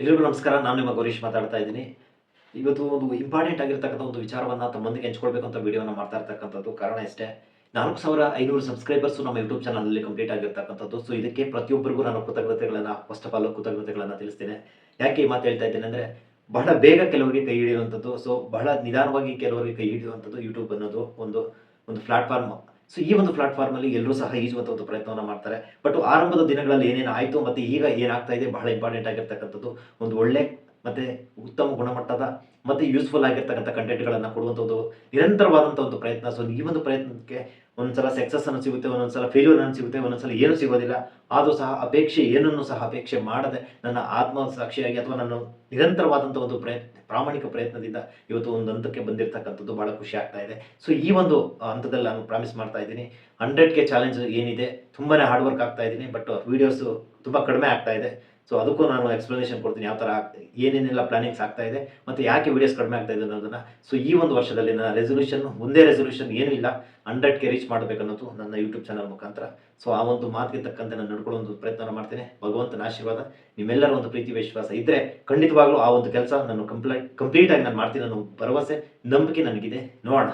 ಎಲ್ರಿಗೂ ನಮಸ್ಕಾರ. ನಾನು ನಿಮ್ಮ ಗೌರೀಶ್ ಮಾತಾಡ್ತಾ ಇದ್ದೀನಿ. ಇವತ್ತು ಒಂದು ಇಂಪಾರ್ಟೆಂಟ್ ಆಗಿರ್ತಕ್ಕಂಥ ಒಂದು ವಿಚಾರವನ್ನು ತಮ್ಮೊಂದಿಗೆ ಹಂಚ್ಕೊಳ್ಬೇಕು ಅಂತ ವಿಡಿಯೋನ ಮಾಡ್ತಾ ಇರ್ತಕ್ಕಂಥದ್ದು. ಕಾರಣ ಇಷ್ಟೇ, ನಾಲ್ಕು ಸಾವಿರ ಐನೂರು ಸಬ್ಸ್ಕ್ರೈಬರ್ಸು ನಮ್ಮ ಯೂಟ್ಯೂಬ್ ಚಾನಲಲ್ಲಿ ಕಂಪ್ಲೀಟ್ ಆಗಿರ್ತಕ್ಕಂಥದ್ದು. ಸೊ ಇದಕ್ಕೆ ಪ್ರತಿಯೊಬ್ಬರಿಗೂ ನಾನು ಕೃತಜ್ಞತೆಗಳನ್ನು ಫಸ್ಟ್ ಆಫ್ ಆಲ್ ಕೃತಜ್ಞತೆಗಳನ್ನು ತಿಳಿಸ್ತೇನೆ. ಯಾಕೆ ಈ ಮಾತು ಹೇಳ್ತಾ ಇದ್ದೇನೆ ಅಂದರೆ, ಬಹಳ ಬೇಗ ಕೆಲವರಿಗೆ ಕೈ ಹಿಡಿಯುವಂಥದ್ದು. ಸೊ ಬಹಳ ನಿಧಾನವಾಗಿ ಕೆಲವರಿಗೆ ಕೈ ಹಿಡಿಯುವಂಥದ್ದು ಯೂಟ್ಯೂಬ್ ಅನ್ನೋದು ಒಂದು ಒಂದು ಪ್ಲಾಟ್ಫಾರ್ಮ್ ಸೊ ಈ ಒಂದು ಪ್ಲಾಟ್ಫಾರ್ಮ್ ಅಲ್ಲಿ ಎಲ್ಲರೂ ಸಹ ಈಜುವಂತ ಒಂದು ಪ್ರಯತ್ನವನ್ನು ಮಾಡ್ತಾರೆ. ಬಟ್ ಆರಂಭದ ದಿನಗಳಲ್ಲಿ ಏನೇನು ಆಯಿತು ಮತ್ತೆ ಈಗ ಏನಾಗ್ತಾ ಇದೆ, ಬಹಳ ಇಂಪಾರ್ಟೆಂಟ್ ಆಗಿರ್ತಕ್ಕಂಥದ್ದು, ಒಂದು ಒಳ್ಳೆ ಮತ್ತೆ ಉತ್ತಮ ಗುಣಮಟ್ಟದ, ಮತ್ತೆ ಯೂಸ್ಫುಲ್ ಆಗಿರ್ತಕ್ಕಂಥ ಕಂಟೆಂಟ್ಗಳನ್ನು ಕೊಡುವಂಥ ಒಂದು ನಿರಂತರವಾದಂಥ ಒಂದು ಪ್ರಯತ್ನ. ಸೊ ಈ ಒಂದು ಪ್ರಯತ್ನಕ್ಕೆ ಒಂದ್ಸಲ ಸಕ್ಸಸ್ ಅನ್ನು ಸಿಗುತ್ತೆ, ಒಂದೊಂದ್ಸಲ ಫೇಲ್ಯೂರ್ ಅನ್ನು ಸಿಗುತ್ತೆ, ಒಂದೊಂದ್ಸಲ ಏನು ಸಿಗೋದಿಲ್ಲ. ಆದರೂ ಸಹ ಅಪೇಕ್ಷೆ ಏನನ್ನು ಸಹ ಅಪೇಕ್ಷೆ ಮಾಡದೆ ನನ್ನ ಆತ್ಮ ಸಾಕ್ಷಿಯಾಗಿ ಅಥವಾ ನಾನು ನಿರಂತರವಾದಂಥ ಒಂದು ಪ್ರಯತ್ನ, ಪ್ರಾಮಾಣಿಕ ಪ್ರಯತ್ನದಿಂದ ಇವತ್ತು ಒಂದು ಹಂತಕ್ಕೆ ಬಂದಿರತಕ್ಕಂಥದ್ದು ಬಹಳ ಖುಷಿ ಆಗ್ತಾ ಇದೆ. ಸೊ ಈ ಒಂದು ಹಂತದಲ್ಲಿ ನಾನು ಪ್ರಾಮಿಸ್ ಮಾಡ್ತಾ ಇದ್ದೀನಿ. ಹಂಡ್ರೆಡ್ ಕೆ ಚಾಲೆಂಜ್ ಏನಿದೆ, ತುಂಬಾನೇ ಹಾರ್ಡ್ ವರ್ಕ್ ಆಗ್ತಾ ಇದ್ದೀನಿ ಬಟ್ ವಿಡಿಯೋಸು ತುಂಬ ಕಡಿಮೆ ಆಗ್ತಾ ಇದೆ. ಸೊ ಅದಕ್ಕೂ ನಾನು ಎಕ್ಸ್ಪ್ಲನೇಷನ್ ಕೊಡ್ತೀನಿ ಯಾವ ಥರ ಏನೇನೆಲ್ಲ ಪ್ಲಾನಿಂಗ್ಸ್ ಆಗ್ತಾ ಇದೆ ಮತ್ತು ಯಾಕೆ ವಿಡಿಯೋಸ್ ಕಡಿಮೆ ಆಗ್ತಾ ಇದೆ ಅನ್ನೋದನ್ನು. ಸೊ ಈ ಒಂದು ವರ್ಷದಲ್ಲಿ ನನ್ನ ರೆಸೊಲ್ಯೂಷನ್ ಒಂದೇ ರೆಸೊಲ್ಯೂಷನ್ ಏನೂ ಇಲ್ಲ. ಹಂಡ್ರೆಡ್ಗೆ ರೀಚ್ ಮಾಡಬೇಕನ್ನೋದು ನನ್ನ ಯೂಟ್ಯೂಬ್ ಚಾನಲ್ ಮುಖಾಂತರ. ಸೊ ಆ ಒಂದು ಮಾತಿಗೆ ತಕ್ಕಂತೆ ನಾನು ನಡ್ಕೊಳ್ಳೋ ಒಂದು ಪ್ರಯತ್ನ ಮಾಡ್ತೇನೆ. ಭಗವಂತನ ಆಶೀರ್ವಾದ. ನಿಮ್ಮೆಲ್ಲರ ಒಂದು ಪ್ರೀತಿ ವಿಶ್ವಾಸ ಇದ್ದರೆ ಖಂಡಿತವಾಗ್ಲೂ ಆ ಒಂದು ಕೆಲಸ ನಾನು ಕಂಪ್ಲೀಟ್ ಕಂಪ್ಲೀಟಾಗಿ ನಾನು ಮಾಡ್ತೀನಿ ಅನ್ನೋ ಭರವಸೆ, ನಂಬಿಕೆ ನನಗಿದೆ. ನೋಡೋಣ.